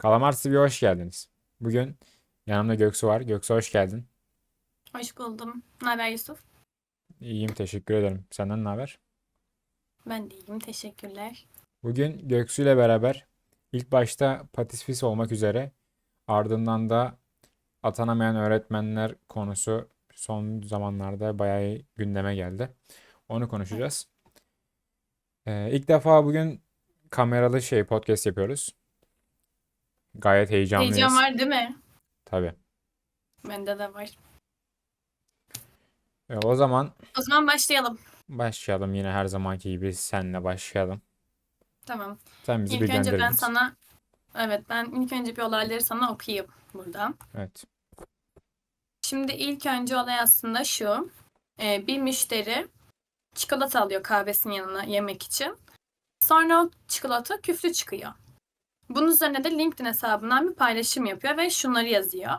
Kalamar TV hoş geldiniz. Bugün yanımda Göksu var. Göksu hoş geldin. Hoş buldum. Ne haber Yusuf? İyiyim, teşekkür ederim. Senden ne haber? Ben de iyiyim. Teşekkürler. Bugün Göksu ile beraber ilk başta patisfis olmak üzere ardından da atanamayan öğretmenler konusu son zamanlarda bayağı gündeme geldi. Onu konuşacağız. Ee, ilk defa bugün kameralı şey podcast yapıyoruz. Gayet heyecanlıyız. Heyecan var değil mi? Tabii. Bende de var. E, o zaman O zaman başlayalım. başlayalım yine her zamanki gibi senle başlayalım. Tamam. Sen bizi İlk önce ben bilgilendirdin. sana evet ben ilk önce bir olayları sana okuyayım burada. Evet. Şimdi ilk önce olay aslında şu. Ee, bir müşteri çikolata alıyor kahvesinin yanına yemek için. Sonra o çikolata küflü çıkıyor. Bunun üzerine de LinkedIn hesabından bir paylaşım yapıyor ve şunları yazıyor.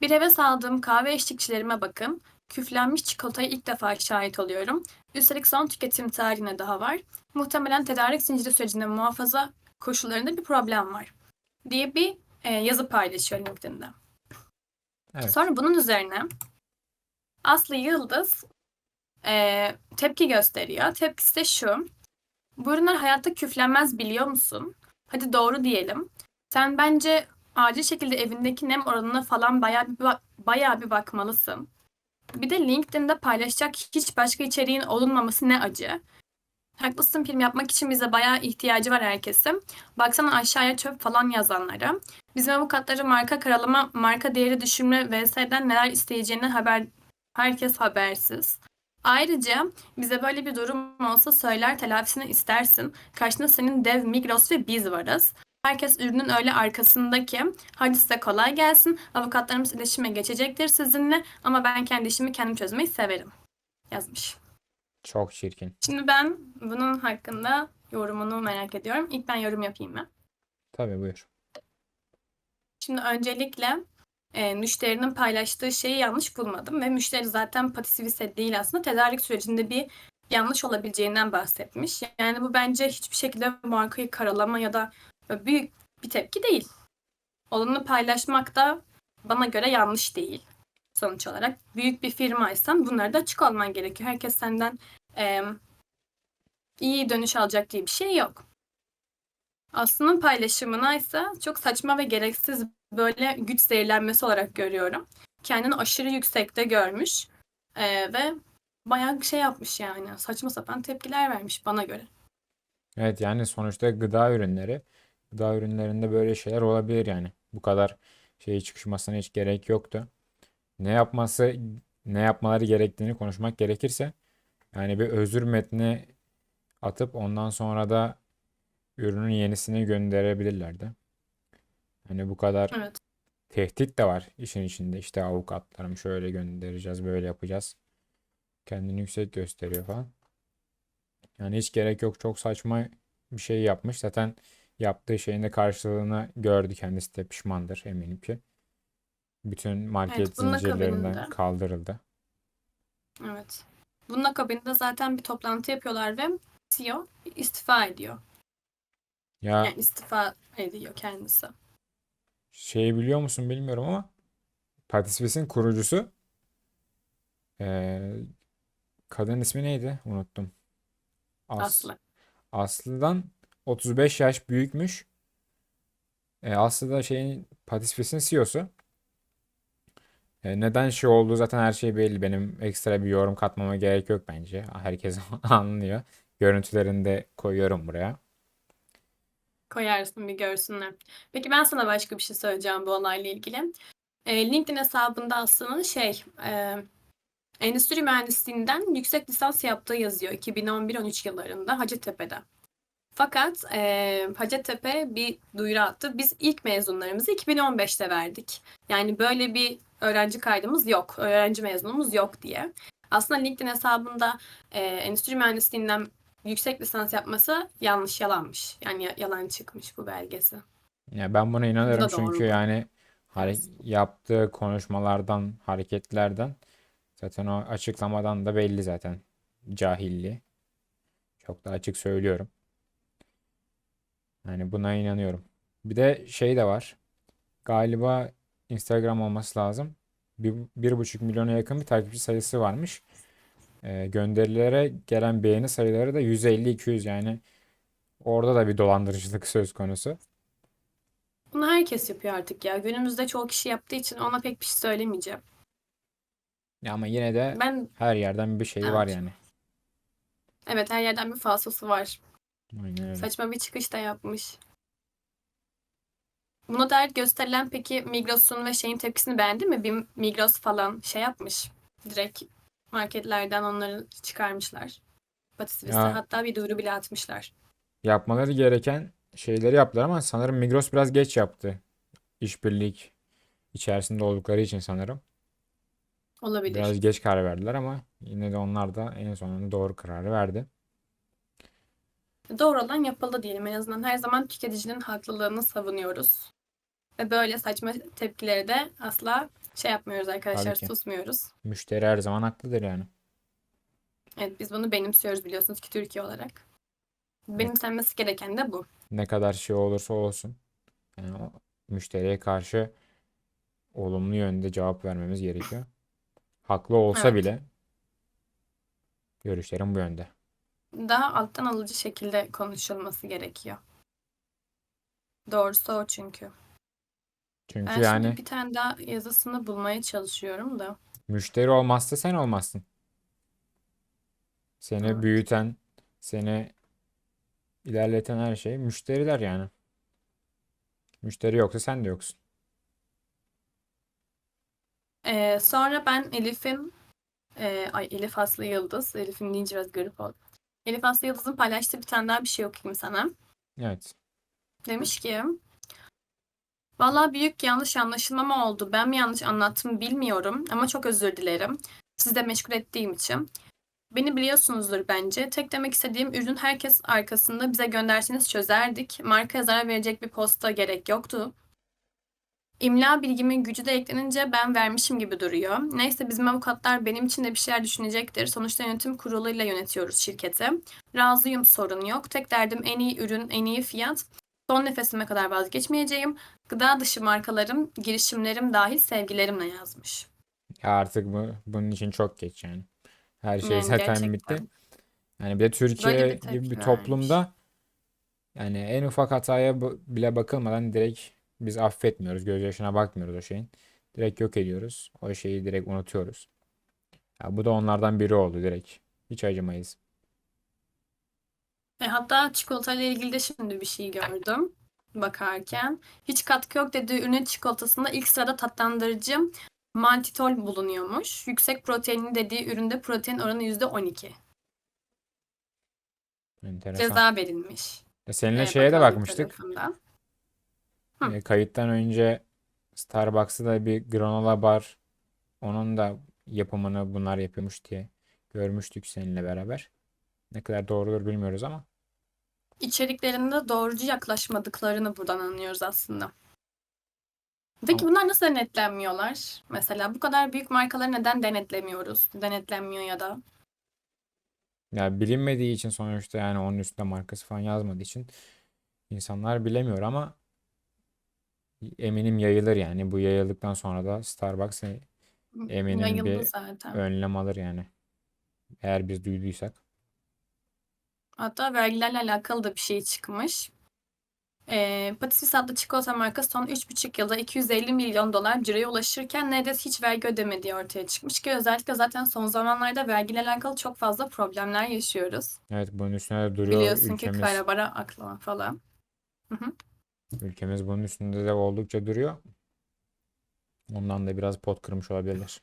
Bir heves aldığım kahve eşlikçilerime bakın. Küflenmiş çikolataya ilk defa şahit oluyorum. Üstelik son tüketim tarihine daha var. Muhtemelen tedarik zinciri sürecinde muhafaza koşullarında bir problem var. Diye bir e, yazı paylaşıyor LinkedIn'de. Evet. Sonra bunun üzerine Aslı Yıldız e, tepki gösteriyor. Tepkisi de şu. Bu ürünler hayatta küflenmez biliyor musun? Hadi doğru diyelim. Sen bence acil şekilde evindeki nem oranına falan bayağı bir, ba- bayağı bir bakmalısın. Bir de LinkedIn'de paylaşacak hiç başka içeriğin olunmaması ne acı. Haklısın film yapmak için bize bayağı ihtiyacı var herkesin. Baksana aşağıya çöp falan yazanlara. Bizim avukatları marka karalama, marka değeri düşürme vs'den neler isteyeceğini haber herkes habersiz. Ayrıca bize böyle bir durum olsa söyler telafisini istersin. Karşında senin dev Migros ve biz varız. Herkes ürünün öyle arkasındaki. Hadi size kolay gelsin. Avukatlarımız iletişime geçecektir sizinle ama ben kendi işimi kendim çözmeyi severim. Yazmış. Çok çirkin. Şimdi ben bunun hakkında yorumunu merak ediyorum. İlk ben yorum yapayım mı? Tabii buyur. Şimdi öncelikle e, müşterinin paylaştığı şeyi yanlış bulmadım ve müşteri zaten patisivise değil aslında tedarik sürecinde bir yanlış olabileceğinden bahsetmiş. Yani bu bence hiçbir şekilde markayı karalama ya da büyük bir tepki değil. Olanı paylaşmak da bana göre yanlış değil sonuç olarak. Büyük bir firmaysan bunlara da açık olman gerekiyor. Herkes senden e, iyi dönüş alacak diye bir şey yok. Aslı'nın paylaşımına ise çok saçma ve gereksiz böyle güç zehirlenmesi olarak görüyorum. Kendini aşırı yüksekte görmüş Ee, ve bayağı şey yapmış yani. Saçma sapan tepkiler vermiş bana göre. Evet yani sonuçta gıda ürünleri. Gıda ürünlerinde böyle şeyler olabilir yani. Bu kadar şey çıkışmasına hiç gerek yoktu. Ne yapması, ne yapmaları gerektiğini konuşmak gerekirse yani bir özür metni atıp ondan sonra da ürünün yenisini gönderebilirlerdi. Hani bu kadar Evet. tehdit de var işin içinde. İşte avukatlarım şöyle göndereceğiz, böyle yapacağız. Kendini yüksek gösteriyor falan. Yani hiç gerek yok. Çok saçma bir şey yapmış. Zaten yaptığı şeyin de karşılığını gördü. Kendisi de pişmandır eminim ki. Bütün market Evet, bunun zincirlerinden akabinde. kaldırıldı. Evet. Bunun akabinde zaten bir toplantı yapıyorlar ve CEO istifa ediyor. Ya Yani istifa ediyor kendisi. şeyi biliyor musun bilmiyorum ama Patisvis'in kurucusu eee, kadın ismi neydi? Unuttum. As Aslı. Aslı'dan 35 yaş büyükmüş. E, Aslı da şeyin Patisvis'in CEO'su. E, neden şey olduğu zaten her şey belli. Benim ekstra bir yorum katmama gerek yok bence. Herkes anlıyor. Görüntülerini de koyuyorum buraya. Koyarsın bir görsünler. Peki ben sana başka bir şey söyleyeceğim bu olayla ilgili. E, LinkedIn hesabında aslında şey e, endüstri mühendisliğinden yüksek lisans yaptığı yazıyor 2011-13 yıllarında Hacettepe'de. Fakat e, Hacettepe bir duyuru attı. Biz ilk mezunlarımızı 2015'te verdik. Yani böyle bir öğrenci kaydımız yok, öğrenci mezunumuz yok diye. Aslında LinkedIn hesabında e, endüstri mühendisliğinden yüksek lisans yapması yanlış yalanmış. Yani ya- yalan çıkmış bu belgesi. Ya ben buna Bu inanıyorum doğru çünkü yani hare- yaptığı konuşmalardan, hareketlerden zaten o açıklamadan da belli zaten cahilliği. Çok da açık söylüyorum. Yani buna inanıyorum. Bir de şey de var. Galiba Instagram olması lazım. Bir, bir buçuk milyona yakın bir takipçi sayısı varmış. Ee, gönderilere gelen beğeni sayıları da 150-200 yani orada da bir dolandırıcılık söz konusu. Bunu herkes yapıyor artık ya. Günümüzde çoğu kişi yaptığı için ona pek bir şey söylemeyeceğim. Ya ama yine de Ben her yerden bir şey var Evet. yani. evet her yerden bir falsosu var. Aynen öyle. Saçma bir çıkış da yapmış. Buna dair gösterilen peki Migros'un ve şeyin tepkisini beğendin mi? Bir Migros falan şey yapmış. Direkt marketlerden onları çıkarmışlar. Patisivisi. Ya Hatta bir duyuru bile atmışlar. yapmaları gereken şeyleri yaptılar ama sanırım Migros biraz geç yaptı. İşbirlik içerisinde oldukları için sanırım. Olabilir. Biraz geç karar verdiler ama yine de onlar da en sonunda doğru kararı verdi. Doğru olan yapıldı diyelim. En azından her zaman tüketicinin haklılığını savunuyoruz. Ve böyle saçma tepkileri de asla şey yapmıyoruz arkadaşlar, Tabii ki. susmuyoruz. Müşteri her zaman haklıdır yani. Evet biz bunu benimsiyoruz biliyorsunuz ki Türkiye olarak. Benimsenmesi gereken de bu. Ne kadar şey olursa olsun. Yani o müşteriye karşı olumlu yönde cevap vermemiz gerekiyor. Haklı olsa Evet. bile görüşlerim bu yönde. Daha alttan alıcı şekilde konuşulması gerekiyor. Doğrusu o çünkü. Çünkü Ben şimdi yani bir tane daha yazısını bulmaya çalışıyorum da. müşteri olmazsa sen olmazsın. Seni Evet. büyüten, seni ilerleten her şey müşteriler yani. Müşteri yoksa sen de yoksun. Ee, sonra ben Elif'in e, ay Elif Aslı Yıldız. Elif'in deyince biraz garip oldu. Elif Aslı Yıldız'ın paylaştığı bir tane daha bir şey okuyayım sana. Evet. Demiş ki Vallahi büyük yanlış anlaşılma oldu. Ben mi yanlış anlattım bilmiyorum ama çok özür dilerim. Sizi de meşgul ettiğim için. Beni biliyorsunuzdur bence. Tek demek istediğim ürün herkes arkasında bize gönderseniz çözerdik. Markaya zarar verecek bir posta gerek yoktu. İmla bilgimin gücü de eklenince ben vermişim gibi duruyor. Neyse bizim avukatlar benim için de bir şeyler düşünecektir. Sonuçta yönetim kuruluyla yönetiyoruz şirketi. Razıyım sorun yok. Tek derdim en iyi ürün, en iyi fiyat. Son nefesime kadar vazgeçmeyeceğim. Gıda dışı markalarım, girişimlerim dahil sevgilerimle yazmış. Ya artık bu bunun için çok geç yani. Her şey Yani zaten gerçekten. bitti. Yani bir de Türkiye Böyle bir gibi tepki bir vermiş. toplumda yani en ufak hataya bu- bile bakılmadan direkt biz affetmiyoruz. Gözyaşına bakmıyoruz o şeyin. Direkt yok ediyoruz. O şeyi direkt unutuyoruz. Ya bu da onlardan biri oldu direkt. Hiç acımayız. E, hatta çikolatayla ilgili de şimdi bir şey gördüm bakarken. Hiç katkı yok dediği ürünün çikolatasında ilk sırada tatlandırıcı maltitol bulunuyormuş. Yüksek proteinli dediği üründe protein oranı %12. Enteresan. Ceza verilmiş. Ya seninle e, şeye de bakmıştık. E, kayıttan önce Starbucks'ta da bir granola bar onun da yapımını bunlar yapıyormuş diye görmüştük seninle beraber. Ne kadar doğrudur bilmiyoruz ama İçeriklerinde doğrucu yaklaşmadıklarını buradan anlıyoruz aslında. Peki bunlar nasıl denetlenmiyorlar? Mesela bu kadar büyük markaları neden denetlemiyoruz? Denetlenmiyor ya da. ya bilinmediği için sonuçta yani onun üstünde markası falan yazmadığı için insanlar bilemiyor ama eminim yayılır yani. Bu yayıldıktan sonra da Starbucks e- eminim Yayıldı bir zaten. önlem alır yani. Eğer biz duyduysak. Hatta vergilerle alakalı da bir şey çıkmış. Ee, Patisvis adlı çikolata markası son 3,5 yılda 250 milyon dolar ciroya ulaşırken neredeyse hiç vergi ödemediği ortaya çıkmış ki özellikle zaten son zamanlarda vergiyle alakalı çok fazla problemler yaşıyoruz. Evet bunun üstüne de duruyor Biliyorsun ki ülkemiz. kara bara aklama falan. Hı hı. Ülkemiz bunun üstünde de oldukça duruyor. Ondan da biraz pot kırmış olabilirler.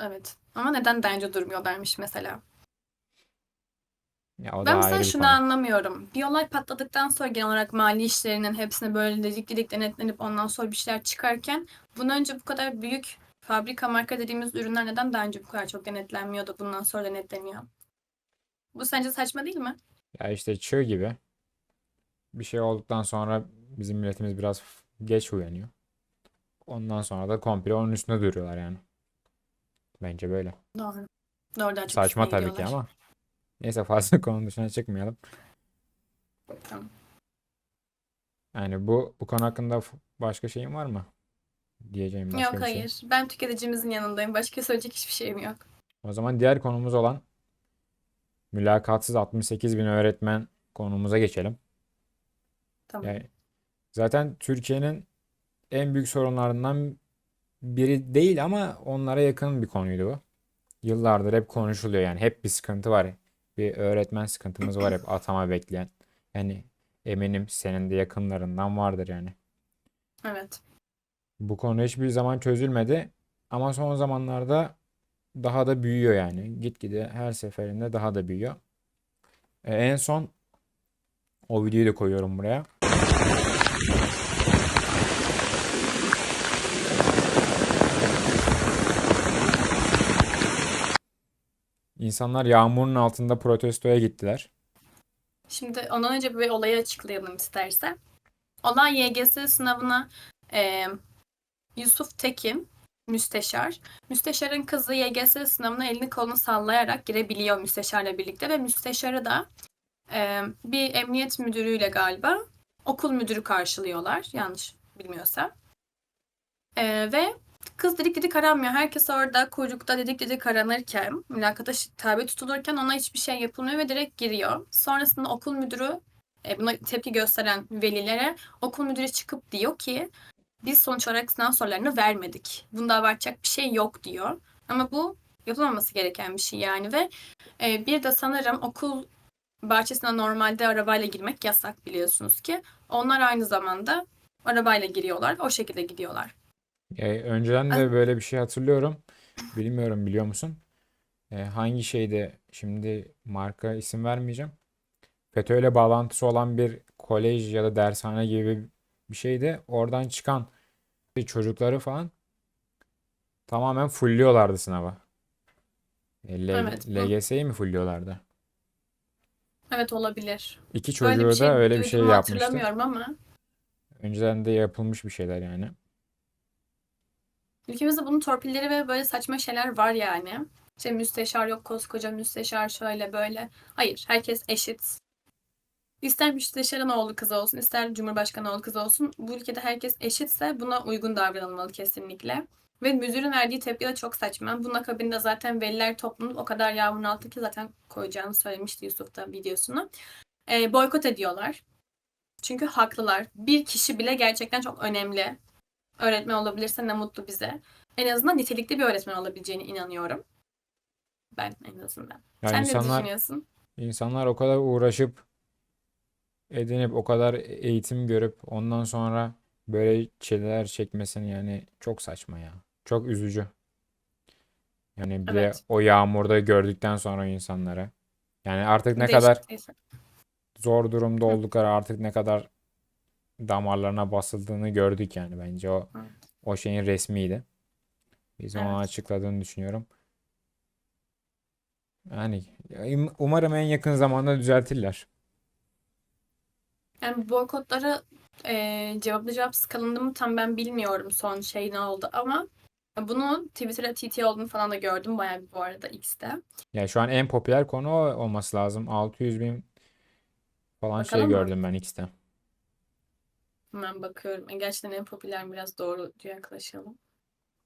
Evet. Ama neden önce durmuyorlarmış mesela? Ya o da Ben ayrı mesela bir şunu konu. anlamıyorum. Bir olay patladıktan sonra genel olarak mali işlerinin hepsine böyle dedik dedik denetlenip ondan sonra bir şeyler çıkarken bundan önce bu kadar büyük fabrika marka dediğimiz ürünler neden daha önce bu kadar çok denetlenmiyor da bundan sonra denetleniyor? Bu sence saçma değil mi? Ya işte çığ gibi. Bir şey olduktan sonra bizim milletimiz biraz geç uyanıyor. Ondan sonra da komple onun üstünde duruyorlar yani. Bence böyle. Doğru. Doğru daha çok Saçma üstüne tabii ki gidiyorlar. ama. Neyse fazla konu dışına çıkmayalım. Tamam. Yani bu bu konu hakkında başka şeyin var mı? Diyeceğim başka Yok bir şey. hayır. Ben tüketicimizin yanındayım. Başka söyleyecek hiçbir şeyim yok. O zaman diğer konumuz olan mülakatsız 68 bin öğretmen konumuza geçelim. Tamam. Yani zaten Türkiye'nin en büyük sorunlarından biri değil ama onlara yakın bir konuydu bu. Yıllardır hep konuşuluyor yani hep bir sıkıntı var. Bir öğretmen sıkıntımız var hep atama bekleyen. Yani eminim senin de yakınlarından vardır yani. Evet. Bu konu hiçbir zaman çözülmedi ama son zamanlarda daha da büyüyor yani. Gitgide her seferinde daha da büyüyor. E, en son o videoyu da koyuyorum buraya. İnsanlar yağmurun altında protestoya gittiler. Şimdi ondan önce bir olayı açıklayalım istersen. Olan YGS sınavına e, Yusuf Tekin müsteşar. Müsteşarın kızı YGS sınavına elini kolunu sallayarak girebiliyor müsteşarla birlikte ve müsteşarı da e, bir emniyet müdürüyle galiba okul müdürü karşılıyorlar. Yanlış bilmiyorsam. E, ve kız dedik dedik aranmıyor. Herkes orada kuyrukta dedik dedik aranırken, mülakata tabi tutulurken ona hiçbir şey yapılmıyor ve direkt giriyor. Sonrasında okul müdürü e, buna tepki gösteren velilere okul müdürü çıkıp diyor ki biz sonuç olarak sınav sorularını vermedik. Bunda abartacak bir şey yok diyor. Ama bu yapılmaması gereken bir şey yani ve e, bir de sanırım okul bahçesine normalde arabayla girmek yasak biliyorsunuz ki. Onlar aynı zamanda arabayla giriyorlar. O şekilde gidiyorlar. E, önceden de böyle bir şey hatırlıyorum. Bilmiyorum biliyor musun? E, hangi şeyde şimdi marka isim vermeyeceğim. FETÖ'yle bağlantısı olan bir kolej ya da dershane gibi bir şeydi. Oradan çıkan çocukları falan tamamen fullüyorlardı sınava. E, L- Evet, bu- LGS'yi mi fullüyorlardı? Evet olabilir. İki Böyle çocuğu bir şey da öyle bir şey duyduğumu yapmıştı. hatırlamıyorum ama Önceden de yapılmış bir şeyler yani. Ülkemizde bunun torpilleri ve böyle saçma şeyler var yani. İşte müsteşar yok koskoca müsteşar şöyle böyle. Hayır herkes eşit. İster müsteşarın oğlu kızı olsun, ister cumhurbaşkanı oğlu kızı olsun. Bu ülkede herkes eşitse buna uygun davranılmalı kesinlikle. Ve müdürün verdiği tepki de çok saçma. Bunun akabinde zaten veliler toplanıp o kadar yağmurun altı ki zaten koyacağını söylemişti Yusuf da videosunu. Ee, boykot ediyorlar. Çünkü haklılar. Bir kişi bile gerçekten çok önemli. Öğretmen olabilirse ne mutlu bize. En azından nitelikli bir öğretmen olabileceğine inanıyorum. Ben en azından. Ya Sen ne insanlar düşünüyorsun? İnsanlar o kadar uğraşıp edinip o kadar eğitim görüp ondan sonra böyle çileler çekmesini yani çok saçma ya. Çok üzücü. Yani bir Evet. o yağmurda gördükten sonra insanları. Yani artık ne Değişik kadar zor durumda oldukları artık ne kadar damarlarına basıldığını gördük yani bence o Evet. o şeyin resmiydi. Biz onu Evet. açıkladığını düşünüyorum. Yani umarım en yakın zamanda düzeltirler. Yani boykotları e, cevaplı cevapsız kalındı mı tam ben bilmiyorum son şey ne oldu ama bunu Twitter'da TT olduğunu falan da gördüm bayağı bir bu arada X'te. Ya şu an en popüler konu olması lazım. 600 bin falan şey Bakalım mı? gördüm ben X'te. Hemen bakıyorum. E, gerçekten en popüler biraz doğru yaklaşalım.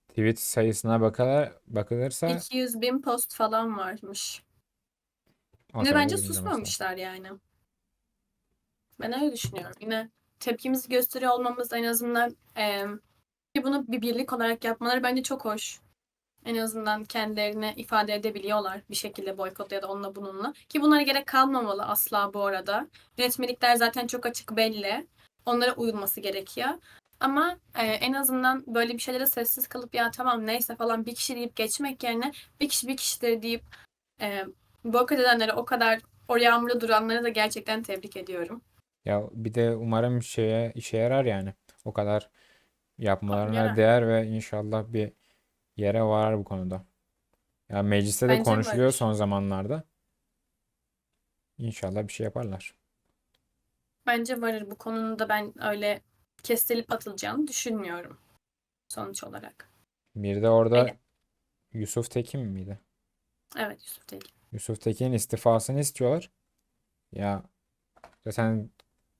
Tweet sayısına bakılır, bakılırsa 200 bin post falan varmış. o Yine sayıda bence bilinmesi lazım. susmamışlar yani. Ben öyle düşünüyorum. Yine tepkimizi gösteriyor olmamız en azından e, ki bunu bir birlik olarak yapmaları bence çok hoş. En azından kendilerini ifade edebiliyorlar bir şekilde boykot ya da onunla bununla. Ki bunlara gerek kalmamalı asla bu arada. Yönetmelikler zaten çok açık belli. Onlara uyulması gerekiyor. Ama e, en azından böyle bir şeylere sessiz kalıp ya tamam neyse falan bir kişi deyip geçmek yerine bir kişi bir kişidir deyip e, boykot edenlere o kadar o yağmurda duranlara da gerçekten tebrik ediyorum. Ya bir de umarım şeye işe yarar yani. O kadar yapmalarına Yarar. değer ve inşallah bir yere varar bu konuda. Ya mecliste de Bence konuşuluyor varır. son zamanlarda. İnşallah bir şey yaparlar. Bence varır. Bu konunun da ben öyle kestirip atılacağını düşünmüyorum sonuç olarak. Bir de orada Öyle. Yusuf Tekin miydi? Evet Yusuf Tekin. Yusuf Tekin'in istifasını istiyorlar. Ya zaten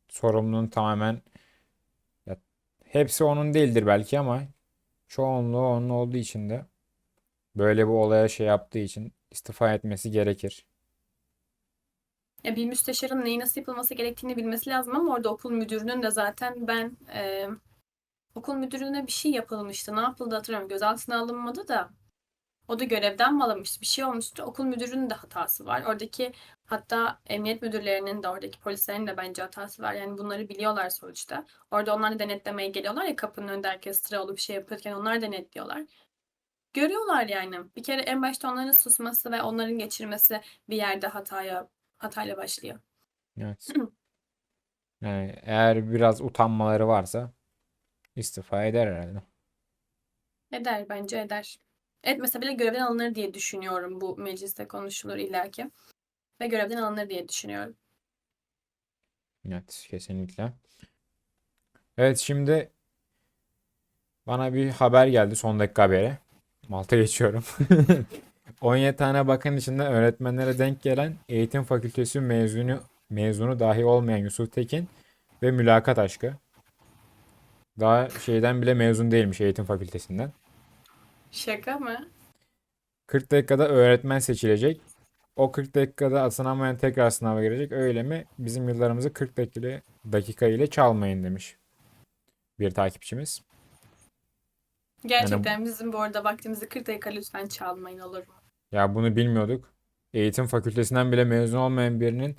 sorumluluğun tamamen hepsi onun değildir belki ama çoğunluğu onun olduğu için de böyle bir olaya şey yaptığı için istifa etmesi gerekir. Bir müsteşarın neyi nasıl yapılması gerektiğini bilmesi lazım ama orada okul müdürünün de zaten ben e, okul müdürüne bir şey yapılmıştı. Ne yapıldı hatırlamıyorum. Gözaltına alınmadı da o da görevden mi alınmıştı? Bir şey olmuştu. Okul müdürünün de hatası var. Oradaki hatta emniyet müdürlerinin de oradaki polislerin de bence hatası var. Yani bunları biliyorlar sonuçta. Orada onlar da denetlemeye geliyorlar ya kapının önünde herkes sıra olup bir şey yapırken onlar denetliyorlar. Görüyorlar yani. Bir kere en başta onların susması ve onların geçirmesi bir yerde hataya hatayla başlıyor. Evet. Yani eğer biraz utanmaları varsa istifa eder herhalde. Eder bence eder. Etmese bile görevden alınır diye düşünüyorum. Bu mecliste konuşulur illaki. Ve görevden alınır diye düşünüyorum. Evet, kesinlikle. Evet, şimdi bana bir haber geldi son dakika haberi. Malta geçiyorum. 17 tane bakan içinde öğretmenlere denk gelen eğitim fakültesi mezunu mezunu dahi olmayan Yusuf Tekin ve mülakat aşkı. Daha şeyden bile mezun değilmiş eğitim fakültesinden. Şaka mı? 40 dakikada öğretmen seçilecek. O 40 dakikada atanamayan tekrar sınava girecek. Öyle mi? Bizim yıllarımızı 40 dakika, dakika ile çalmayın demiş bir takipçimiz. Gerçekten bizim bu arada vaktimizi 40 dakika lütfen çalmayın olur mu? Ya bunu bilmiyorduk. Eğitim fakültesinden bile mezun olmayan birinin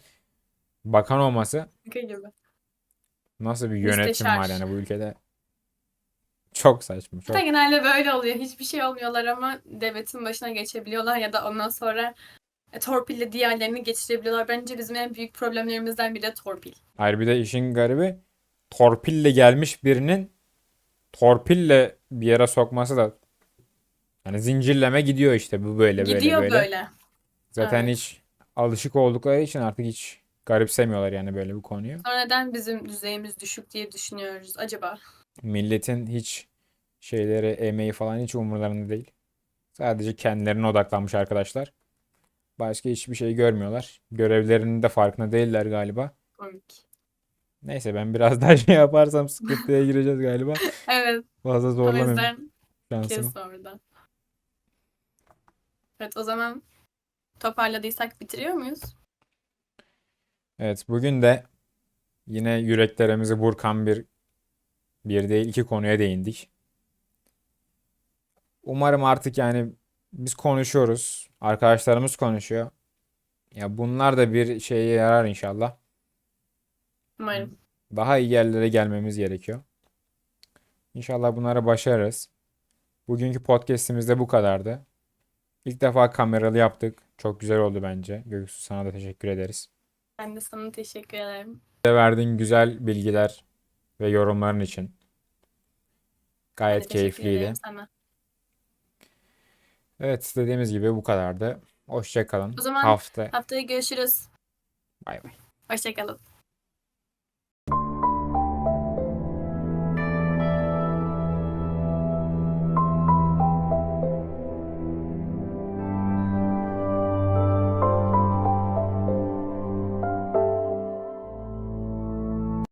bakan olması gibi. nasıl bir yönetim var Müsteşar. yani bu ülkede? Çok saçma, çok. Hatta genelde böyle oluyor. Hiçbir şey olmuyorlar ama devletin başına geçebiliyorlar ya da ondan sonra e, torpille diğerlerini geçirebiliyorlar. Bence bizim en büyük problemlerimizden biri de torpil. Hayır bir de işin garibi torpille gelmiş birinin torpille bir yere sokması da yani zincirleme gidiyor işte bu böyle böyle Gidiyor böyle. böyle. Zaten Evet. hiç alışık oldukları için artık hiç garipsemiyorlar yani böyle bir konuyu. Sonra neden bizim düzeyimiz düşük diye düşünüyoruz acaba? Milletin hiç şeyleri, emeği falan hiç umurlarında değil. Sadece kendilerine odaklanmış arkadaşlar. Başka hiçbir şey görmüyorlar. Görevlerinin de farkında değiller galiba. Komik. Neyse ben biraz daha şey yaparsam sıkıntıya gireceğiz galiba. Evet. Fazla O zorlamayayım yüzden şansımı. kes orada. Evet o zaman toparladıysak bitiriyor muyuz? Evet bugün de yine yüreklerimizi burkan bir bir değil iki konuya değindik. Umarım artık yani biz konuşuyoruz. Arkadaşlarımız konuşuyor. Ya bunlar da bir şeye yarar inşallah. Umarım. Daha iyi yerlere gelmemiz gerekiyor. İnşallah bunları başarırız. Bugünkü podcast'imiz de bu kadardı. İlk defa kameralı yaptık. Çok güzel oldu bence. Göksu sana da teşekkür ederiz. Ben de sana teşekkür ederim. Bize verdiğin güzel bilgiler ve yorumların için. Ben Gayet teşekkür keyifliydi. sana. Evet, dediğimiz gibi bu kadardı. Hoşça kalın. O zaman Hafta. haftaya görüşürüz. Bay bay. Hoşçakalın.